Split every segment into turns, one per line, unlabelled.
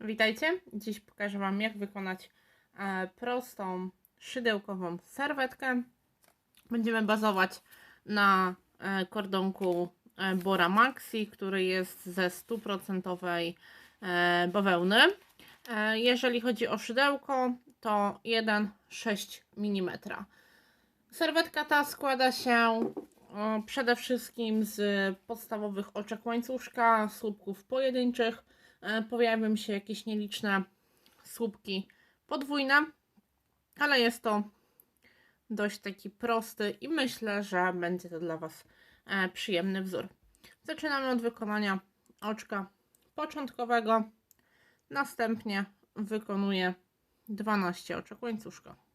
Witajcie! Dziś pokażę Wam, jak wykonać e, prostą szydełkową serwetkę. Będziemy bazować na e, kordonku e, Bora Maxi, który jest ze 100% e, bawełny. Jeżeli chodzi o szydełko, to 1,6 mm. Serwetka ta składa się przede wszystkim z podstawowych oczek łańcuszka, słupków pojedynczych, pojawią się jakieś nieliczne słupki podwójne, ale jest to dość taki prosty i myślę, że będzie to dla Was e, przyjemny wzór. Zaczynamy od wykonania oczka początkowego, następnie wykonuję 12 oczek łańcuszka.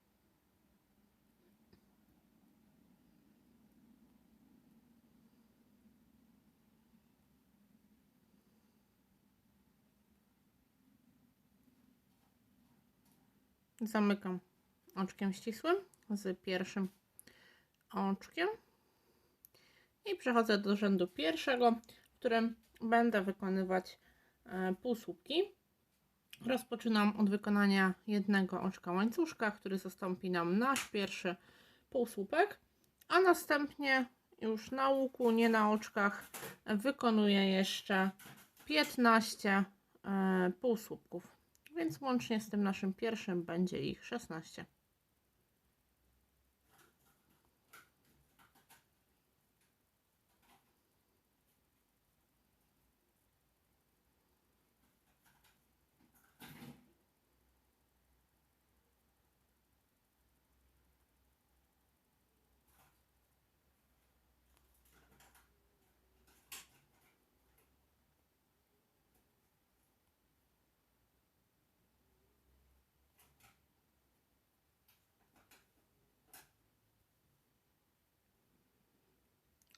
Zamykam oczkiem ścisłym z pierwszym oczkiem i przechodzę do rzędu pierwszego, w którym będę wykonywać e, półsłupki. Rozpoczynam od wykonania jednego oczka łańcuszka, który zastąpi nam nasz pierwszy półsłupek, a następnie już na łuku, nie na oczkach, wykonuję jeszcze 15 e, półsłupków. Więc łącznie z tym naszym pierwszym będzie ich 16.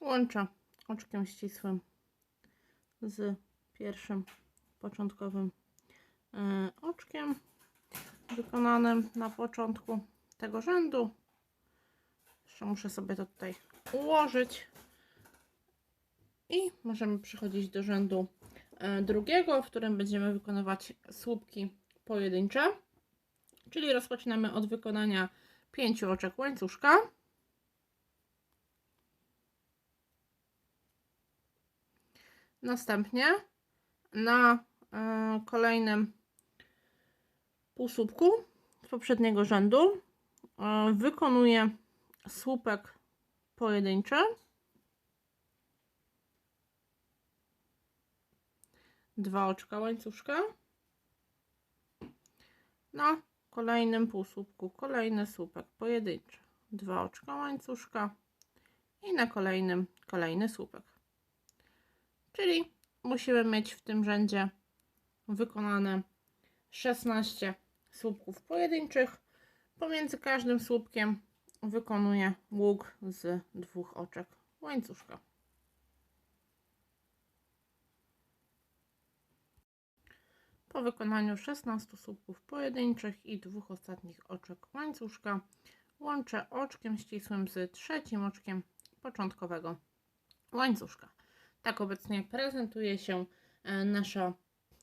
Łączę oczkiem ścisłym z pierwszym początkowym e, oczkiem wykonanym na początku tego rzędu. Jeszcze muszę sobie to tutaj ułożyć. I możemy przechodzić do rzędu e, drugiego, w którym będziemy wykonywać słupki pojedyncze. Czyli rozpoczynamy od wykonania pięciu oczek łańcuszka. Następnie na y, kolejnym półsłupku z poprzedniego rzędu y, wykonuję słupek pojedynczy. Dwa oczka łańcuszka. Na kolejnym półsłupku kolejny słupek pojedynczy. Dwa oczka łańcuszka i na kolejnym kolejny słupek. Czyli musimy mieć w tym rzędzie wykonane 16 słupków pojedynczych. Pomiędzy każdym słupkiem wykonuję łuk z dwóch oczek łańcuszka. Po wykonaniu 16 słupków pojedynczych i dwóch ostatnich oczek łańcuszka łączę oczkiem ścisłym z trzecim oczkiem początkowego łańcuszka. Tak obecnie prezentuje się e, nasza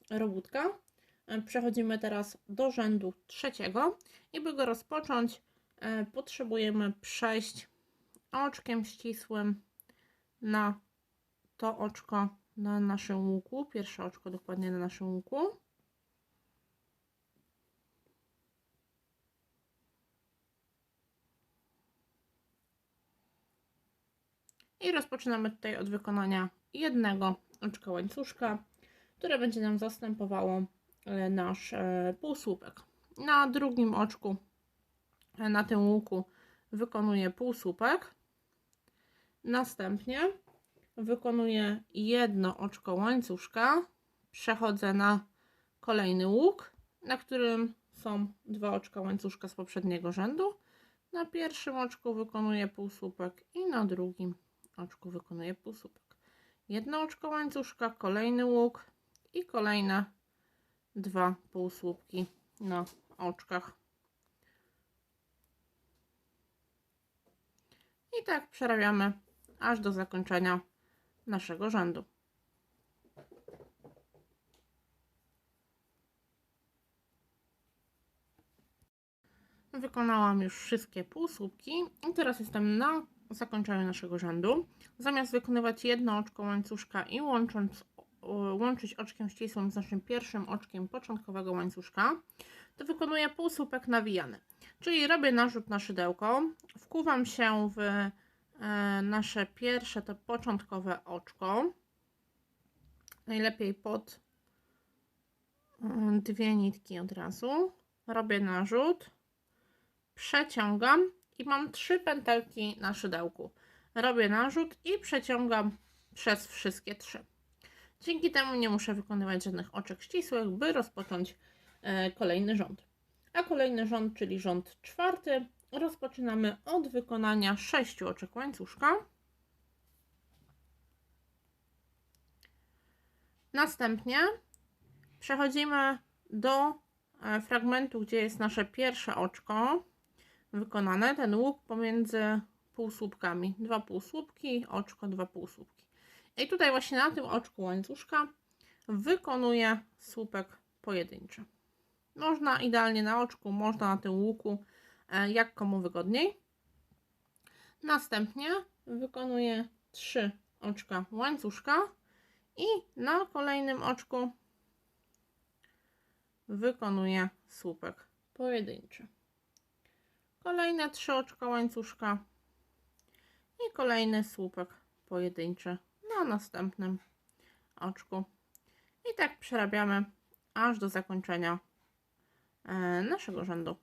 robótka. E, przechodzimy teraz do rzędu trzeciego i by go rozpocząć e, potrzebujemy przejść oczkiem ścisłym na to oczko na naszym łuku, pierwsze oczko dokładnie na naszym łuku. I rozpoczynamy tutaj od wykonania jednego oczka łańcuszka, które będzie nam zastępowało e, nasz e, półsłupek. Na drugim oczku, e, na tym łuku wykonuję półsłupek. Następnie wykonuję jedno oczko łańcuszka, przechodzę na kolejny łuk, na którym są dwa oczka łańcuszka z poprzedniego rzędu. Na pierwszym oczku wykonuję półsłupek i na drugim oczku wykonuję półsłupek jedno oczko łańcuszka, kolejny łuk i kolejne dwa półsłupki na oczkach. I tak przerabiamy aż do zakończenia naszego rzędu. Wykonałam już wszystkie półsłupki i teraz jestem na zakończeniu naszego rzędu. Zamiast wykonywać jedno oczko łańcuszka i łącząc, łączyć oczkiem ścisłym z naszym pierwszym oczkiem początkowego łańcuszka, to wykonuję półsłupek nawijany. Czyli robię narzut na szydełko, wkuwam się w e, nasze pierwsze, to początkowe oczko. Najlepiej pod e, dwie nitki od razu. Robię narzut, przeciągam i mam trzy pętelki na szydełku. Robię narzut i przeciągam przez wszystkie trzy. Dzięki temu nie muszę wykonywać żadnych oczek ścisłych, by rozpocząć e, kolejny rząd. A kolejny rząd, czyli rząd czwarty, rozpoczynamy od wykonania sześciu oczek łańcuszka. Następnie przechodzimy do e, fragmentu, gdzie jest nasze pierwsze oczko wykonane, ten łuk pomiędzy półsłupkami. Dwa półsłupki, oczko, dwa półsłupki. I tutaj właśnie na tym oczku łańcuszka wykonuję słupek pojedynczy. Można idealnie na oczku, można na tym łuku, e, jak komu wygodniej. Następnie wykonuję trzy oczka łańcuszka i na kolejnym oczku wykonuję słupek pojedynczy. Kolejne trzy oczka łańcuszka i kolejny słupek pojedynczy na następnym oczku. I tak przerabiamy aż do zakończenia e, naszego rzędu.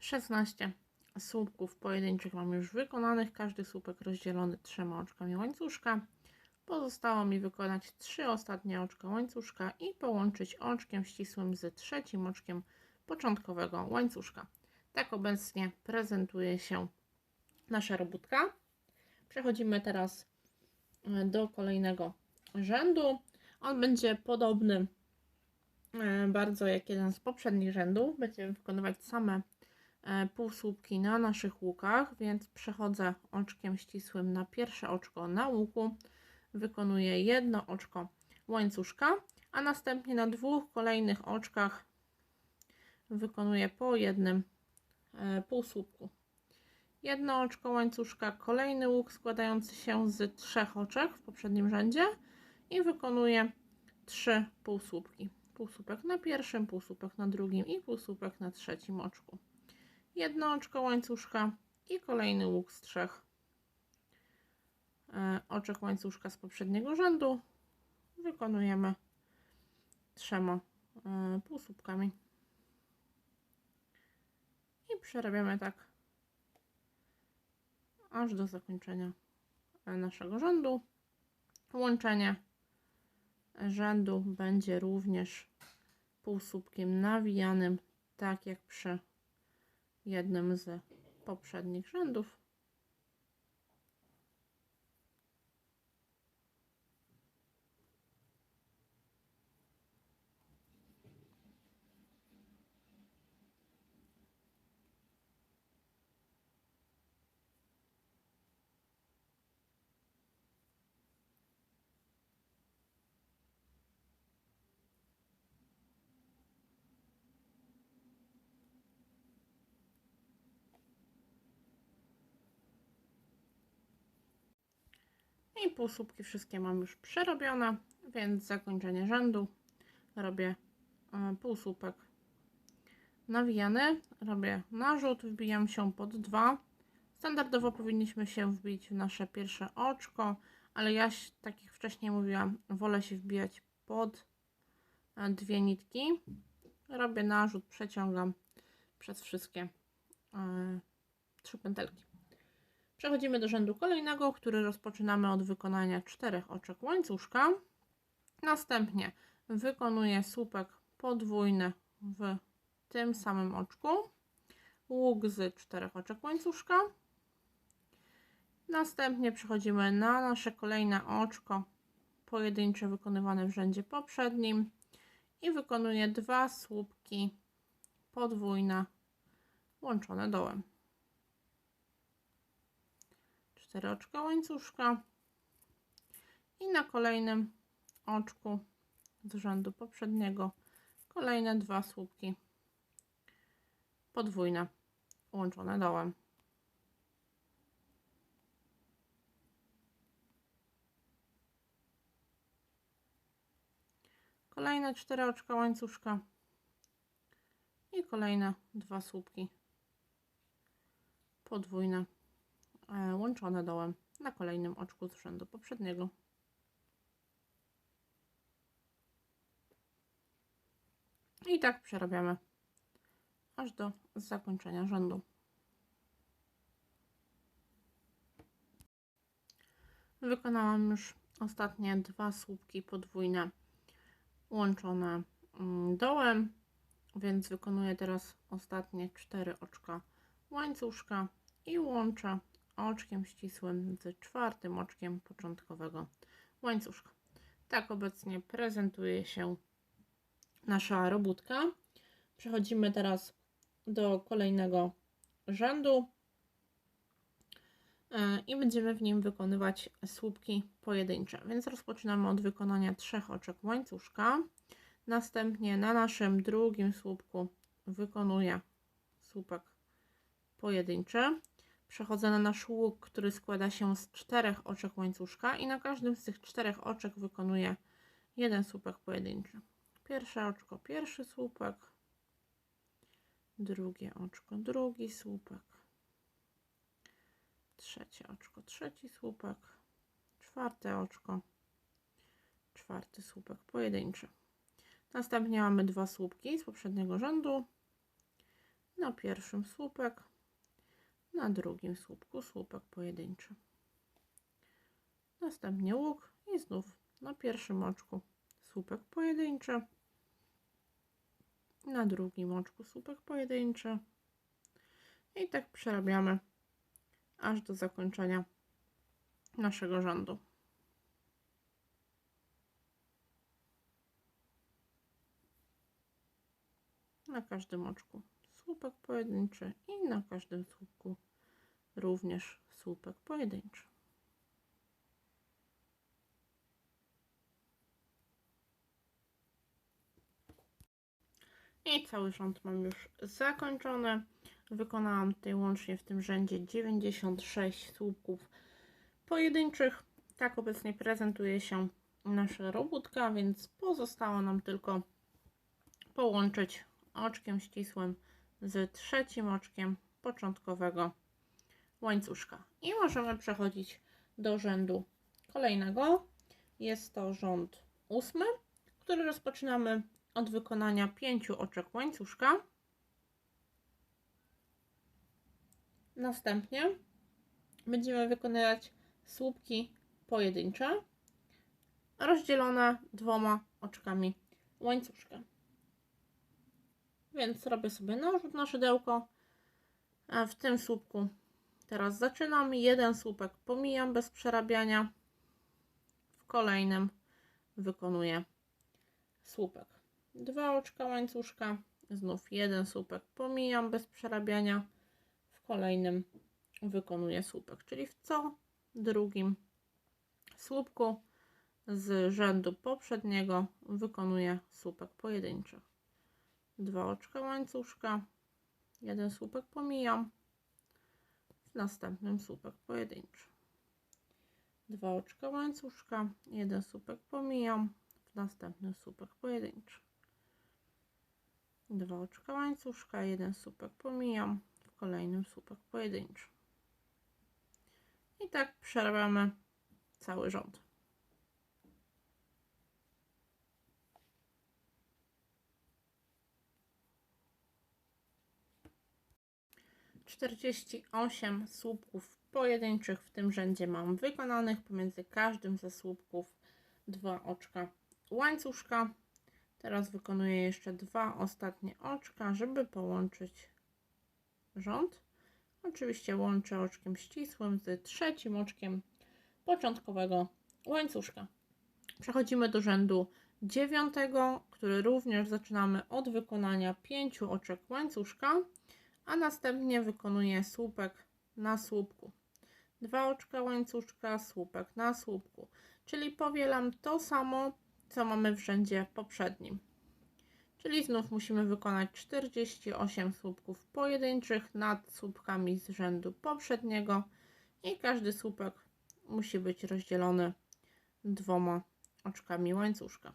16 słupków pojedynczych mam już wykonanych, każdy słupek rozdzielony trzema oczkami łańcuszka. Pozostało mi wykonać trzy ostatnie oczka łańcuszka i połączyć oczkiem ścisłym z trzecim oczkiem początkowego łańcuszka. Tak obecnie prezentuje się nasza robótka. Przechodzimy teraz e, do kolejnego rzędu. On będzie podobny e, bardzo jak jeden z poprzednich rzędów. Będziemy wykonywać same e, półsłupki na naszych łukach, więc przechodzę oczkiem ścisłym na pierwsze oczko na łuku wykonuję jedno oczko łańcuszka, a następnie na dwóch kolejnych oczkach wykonuję po jednym e, półsłupku. Jedno oczko łańcuszka, kolejny łuk składający się z trzech oczek w poprzednim rzędzie i wykonuję trzy półsłupki. Półsłupek na pierwszym, półsłupek na drugim i półsłupek na trzecim oczku. Jedno oczko łańcuszka i kolejny łuk z trzech oczek łańcuszka z poprzedniego rzędu wykonujemy trzema e, półsłupkami i przerabiamy tak aż do zakończenia naszego rzędu. Łączenie rzędu będzie również półsłupkiem nawijanym, tak jak przy jednym z poprzednich rzędów. I półsłupki wszystkie mam już przerobione, więc zakończenie rzędu robię e, półsłupek nawijany, robię narzut, wbijam się pod dwa. Standardowo powinniśmy się wbić w nasze pierwsze oczko, ale ja, tak jak wcześniej mówiłam, wolę się wbijać pod e, dwie nitki. Robię narzut, przeciągam przez wszystkie e, trzy pętelki. Przechodzimy do rzędu kolejnego, który rozpoczynamy od wykonania czterech oczek łańcuszka. Następnie wykonuję słupek podwójny w tym samym oczku, łuk z czterech oczek łańcuszka. Następnie przechodzimy na nasze kolejne oczko pojedyncze wykonywane w rzędzie poprzednim i wykonuję dwa słupki podwójne łączone dołem. 4 oczka łańcuszka. I na kolejnym oczku z rzędu poprzedniego Kolejne dwa słupki. Podwójne łączone dołem. Kolejne cztery oczka łańcuszka. I kolejne dwa słupki. Podwójne łączone dołem na kolejnym oczku z rzędu poprzedniego. I tak przerabiamy aż do zakończenia rzędu. Wykonałam już ostatnie dwa słupki podwójne łączone mm, dołem, więc wykonuję teraz ostatnie cztery oczka łańcuszka i łączę oczkiem ścisłym z czwartym oczkiem początkowego łańcuszka. Tak obecnie prezentuje się nasza robótka. Przechodzimy teraz do kolejnego rzędu e, i będziemy w nim wykonywać słupki pojedyncze. Więc rozpoczynamy od wykonania trzech oczek łańcuszka. Następnie na naszym drugim słupku wykonuję słupek pojedynczy. Przechodzę na nasz łuk, który składa się z czterech oczek łańcuszka i na każdym z tych czterech oczek wykonuję jeden słupek pojedynczy. Pierwsze oczko, pierwszy słupek, drugie oczko, drugi słupek, trzecie oczko, trzeci słupek, czwarte oczko, czwarty słupek pojedynczy. Następnie mamy dwa słupki z poprzedniego rzędu. Na pierwszym słupek, na drugim słupku słupek pojedynczy. Następnie łuk i znów na pierwszym oczku słupek pojedynczy, na drugim oczku słupek pojedynczy i tak przerabiamy aż do zakończenia naszego rzędu. Na każdym oczku słupek pojedynczy i na każdym słupku również słupek pojedynczy. I cały rząd mam już zakończony. Wykonałam tutaj łącznie w tym rzędzie 96 słupków pojedynczych. Tak obecnie prezentuje się nasza robótka, więc pozostało nam tylko połączyć oczkiem ścisłym z trzecim oczkiem początkowego łańcuszka. I możemy przechodzić do rzędu kolejnego. Jest to rząd ósmy, który rozpoczynamy od wykonania pięciu oczek łańcuszka. Następnie będziemy wykonywać słupki pojedyncze, rozdzielone dwoma oczkami łańcuszka. Więc robię sobie narzut na szydełko. A w tym słupku teraz zaczynam. Jeden słupek pomijam bez przerabiania. W kolejnym wykonuję słupek dwa oczka łańcuszka, znów jeden słupek pomijam bez przerabiania, w kolejnym wykonuję słupek, czyli w co drugim słupku z rzędu poprzedniego wykonuję słupek pojedynczy. Dwa oczka łańcuszka, jeden słupek pomijam, następnym słupek pojedynczy. Dwa oczka łańcuszka, jeden słupek pomijam, w następnym słupek pojedynczy dwa oczka łańcuszka, jeden słupek pomijam, w kolejnym słupek pojedynczy. I tak przerabiamy cały rząd. Czterdzieści osiem słupków pojedynczych w tym rzędzie mam wykonanych. Pomiędzy każdym ze słupków dwa oczka łańcuszka. Teraz wykonuję jeszcze dwa ostatnie oczka, żeby połączyć rząd. Oczywiście łączę oczkiem ścisłym z trzecim oczkiem początkowego łańcuszka. Przechodzimy do rzędu dziewiątego, który również zaczynamy od wykonania pięciu oczek łańcuszka, a następnie wykonuję słupek na słupku. Dwa oczka łańcuszka, słupek na słupku, czyli powielam to samo co mamy w rzędzie poprzednim. Czyli znów musimy wykonać 48 słupków pojedynczych nad słupkami z rzędu poprzedniego i każdy słupek musi być rozdzielony dwoma oczkami łańcuszka.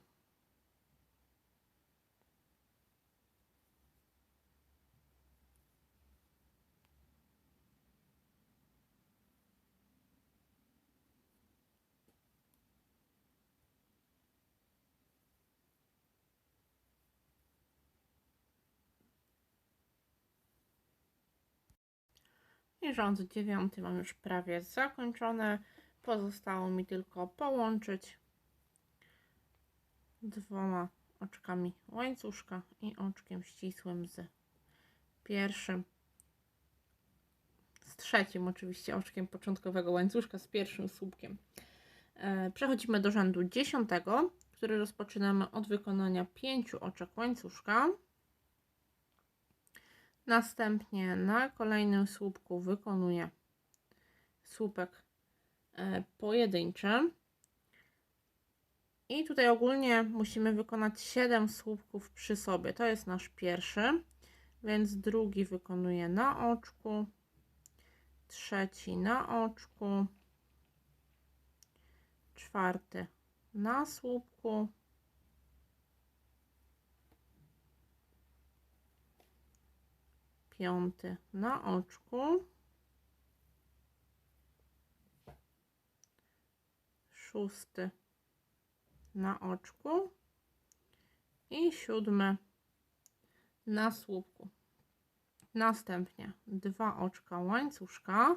I rząd dziewiąty mam już prawie zakończony. Pozostało mi tylko połączyć dwoma oczkami łańcuszka i oczkiem ścisłym z pierwszym, z trzecim oczywiście oczkiem początkowego łańcuszka, z pierwszym słupkiem. E, Przechodzimy do rzędu dziesiątego, który rozpoczynamy od wykonania pięciu oczek łańcuszka. Następnie na kolejnym słupku wykonuję słupek e, pojedynczy. I tutaj ogólnie musimy wykonać 7 słupków przy sobie. To jest nasz pierwszy, więc drugi wykonuję na oczku, trzeci na oczku, czwarty na słupku, piąty. Na oczku, szósty. Na oczku. I siódmy. Na słupku. Następnie dwa oczka łańcuszka,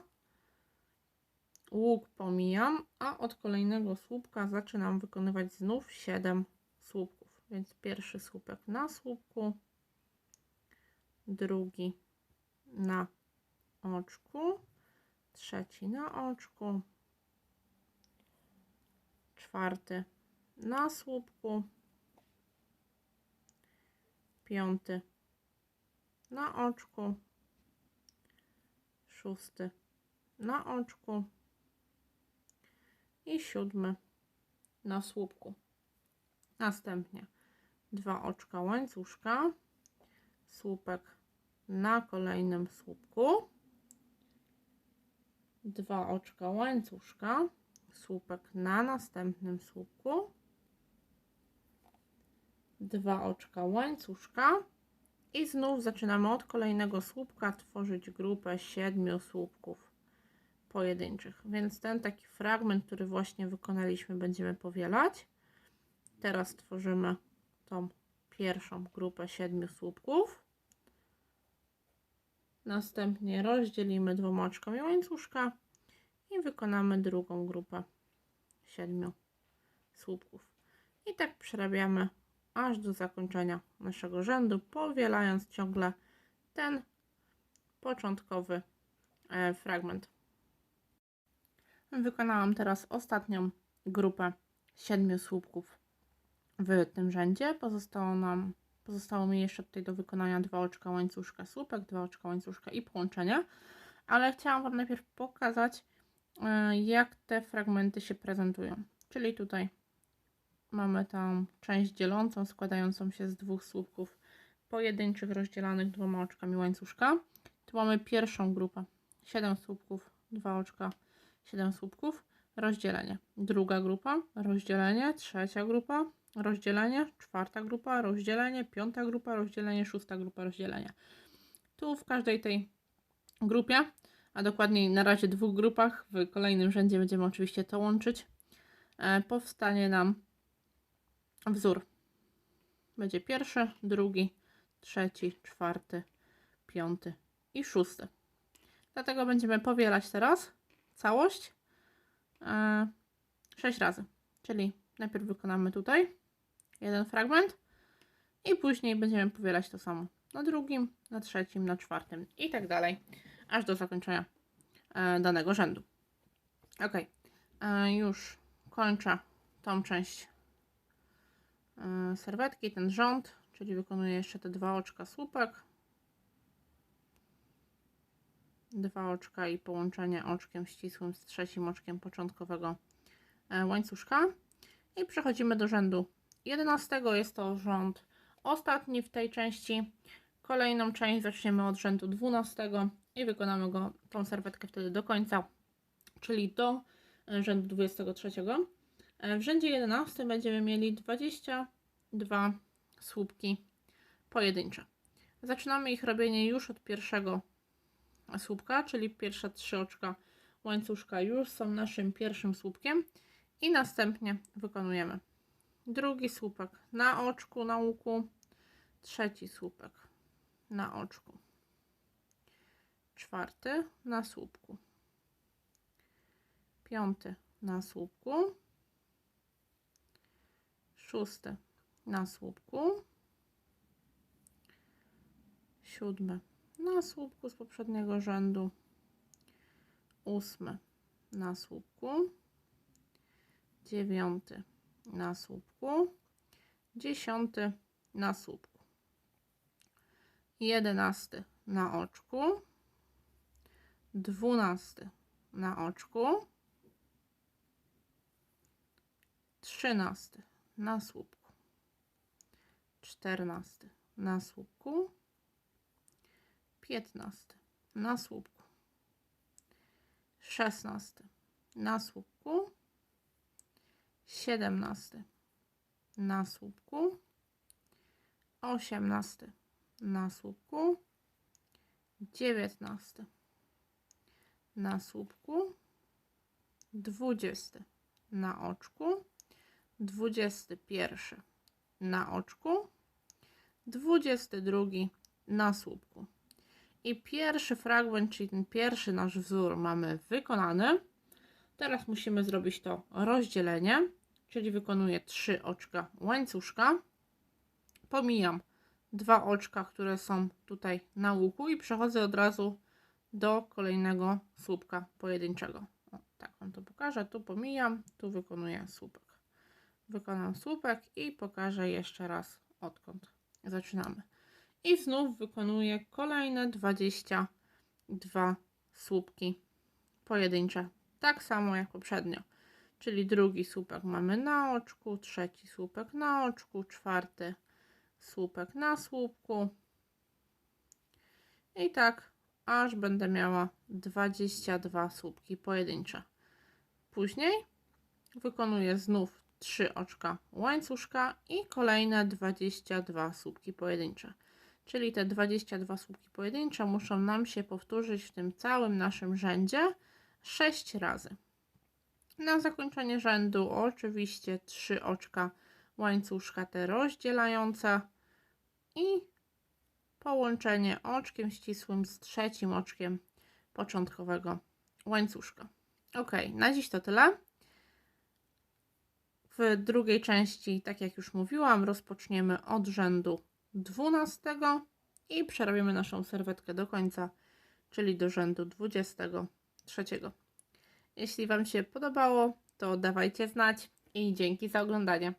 łuk pomijam, a od kolejnego słupka zaczynam wykonywać znów 7 słupków. Więc pierwszy słupek na słupku, drugi na oczku, trzeci na oczku, czwarty na słupku, piąty na oczku, szósty na oczku i siódmy na słupku. Następnie dwa oczka łańcuszka, słupek na kolejnym słupku, dwa oczka łańcuszka, słupek na następnym słupku, dwa oczka łańcuszka i znów zaczynamy od kolejnego słupka tworzyć grupę siedmiu słupków pojedynczych. Więc ten taki fragment, który właśnie wykonaliśmy, będziemy powielać. Teraz tworzymy tą pierwszą grupę siedmiu słupków. Następnie rozdzielimy dwoma oczkami łańcuszka i wykonamy drugą grupę siedmiu słupków. I tak przerabiamy aż do zakończenia naszego rzędu, powielając ciągle ten początkowy e, fragment. Wykonałam teraz ostatnią grupę siedmiu słupków w tym rzędzie. Pozostało nam Pozostało mi jeszcze tutaj do wykonania dwa oczka łańcuszka słupek, dwa oczka łańcuszka i połączenia. Ale chciałam Wam najpierw pokazać, e, jak te fragmenty się prezentują. Czyli tutaj mamy tą część dzielącą, składającą się z dwóch słupków pojedynczych, rozdzielanych dwoma oczkami łańcuszka. Tu mamy pierwszą grupę, 7 słupków, dwa oczka, 7 słupków, rozdzielenie. Druga grupa, rozdzielenie, trzecia grupa, rozdzielenie, czwarta grupa, rozdzielenie, piąta grupa, rozdzielenie, szósta grupa, rozdzielenie. Tu w każdej tej grupie, a dokładniej na razie dwóch grupach, w kolejnym rzędzie będziemy oczywiście to łączyć, e, powstanie nam wzór. Będzie pierwszy, drugi, trzeci, czwarty, piąty i szósty. Dlatego będziemy powielać teraz całość e, 6 razy. Czyli najpierw wykonamy tutaj jeden fragment i później będziemy powielać to samo na drugim, na trzecim, na czwartym i tak dalej, aż do zakończenia e, danego rzędu. Ok, e, już kończę tą część e, serwetki, ten rząd, czyli wykonuję jeszcze te dwa oczka słupek, dwa oczka i połączenie oczkiem ścisłym z trzecim oczkiem początkowego łańcuszka. I przechodzimy do rzędu 11 jest to rząd ostatni w tej części. Kolejną część zaczniemy od rzędu 12 i wykonamy go tą serwetkę wtedy do końca, czyli do e, rzędu 23. E, W rzędzie 11 będziemy mieli 22 słupki pojedyncze. Zaczynamy ich robienie już od pierwszego słupka, czyli pierwsze trzy oczka łańcuszka już są naszym pierwszym słupkiem i następnie wykonujemy drugi słupek. Na oczku, na łuku, trzeci słupek. Na oczku, czwarty na słupku, piąty na słupku, szósty na słupku, siódmy na słupku z poprzedniego rzędu, ósmy na słupku, dziewiąty na słupku, dziesiąty na słupku, jedenasty na oczku, dwunasty na oczku, trzynasty na słupku, czternasty na słupku, piętnasty na słupku, szesnasty na słupku, siedemnasty. Na słupku, osiemnasty. Na słupku, dziewiętnasty. Na słupku, dwudziesty. Na oczku, dwudziesty pierwszy. Na oczku, dwudziesty drugi. Na słupku. I pierwszy fragment, czyli ten pierwszy nasz wzór mamy wykonany. Teraz musimy zrobić to rozdzielenie, czyli wykonuję trzy oczka łańcuszka. Pomijam dwa oczka, które są tutaj na łuku i przechodzę od razu do kolejnego słupka pojedynczego. O, tak Wam to pokażę. Tu pomijam, tu wykonuję słupek. Wykonam słupek i pokażę jeszcze raz odkąd zaczynamy. I znów wykonuję kolejne 22 słupki pojedyncze. Tak samo jak poprzednio. Czyli drugi słupek mamy na oczku, trzeci słupek na oczku, czwarty słupek na słupku. I tak aż będę miała 22 słupki pojedyncze. Później wykonuję znów 3 oczka łańcuszka i kolejne 22 słupki pojedyncze. Czyli te 22 słupki pojedyncze muszą nam się powtórzyć w tym całym naszym rzędzie 6 razy. Na zakończenie rzędu oczywiście 3 oczka łańcuszka te rozdzielające i połączenie oczkiem ścisłym z trzecim oczkiem początkowego łańcuszka. Ok, na dziś to tyle. W drugiej części, tak jak już mówiłam, rozpoczniemy od rzędu 12 i przerobimy naszą serwetkę do końca, czyli do rzędu 23. Jeśli Wam się podobało, to dawajcie znać i dzięki za oglądanie.